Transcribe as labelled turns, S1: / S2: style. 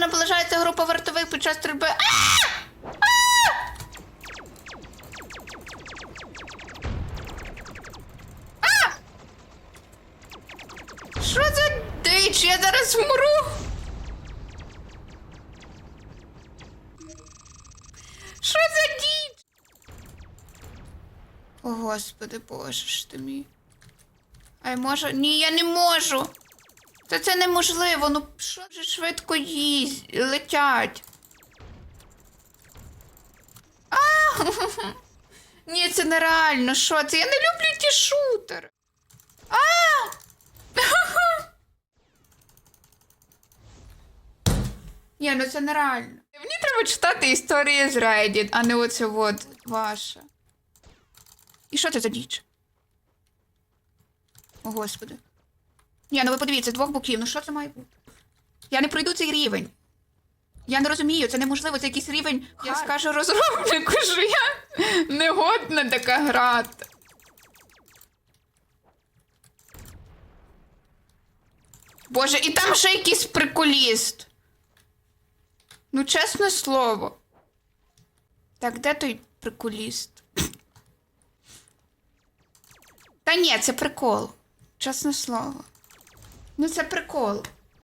S1: наближається група вартових під час стрільби. Що за дич? Я зараз вмру. Що за діч? О, господи, боже ж ти мій. А я можу? Ні, я не можу. Та це неможливо, ну що вже швидко їсть, летять. А! Ні, це нереально. Що це? Я не люблю ті шутери. А! Ні, ну це нереально. Мені треба читати історії з Reddit, а не оце от ваше. І що це за діч? О, господи. Ні, ну ви подивіться, з двох боків, ну що це має бути? Я не пройду цей рівень. Я не розумію, це неможливо, це якийсь рівень. Я скажу розробнику, що я не годна така грати. Боже, і там ще якийсь приколіст. Ну, чесне слово. Так, де той приколіст? Та ні, це прикол. Чесне слово. Ну, це прикол.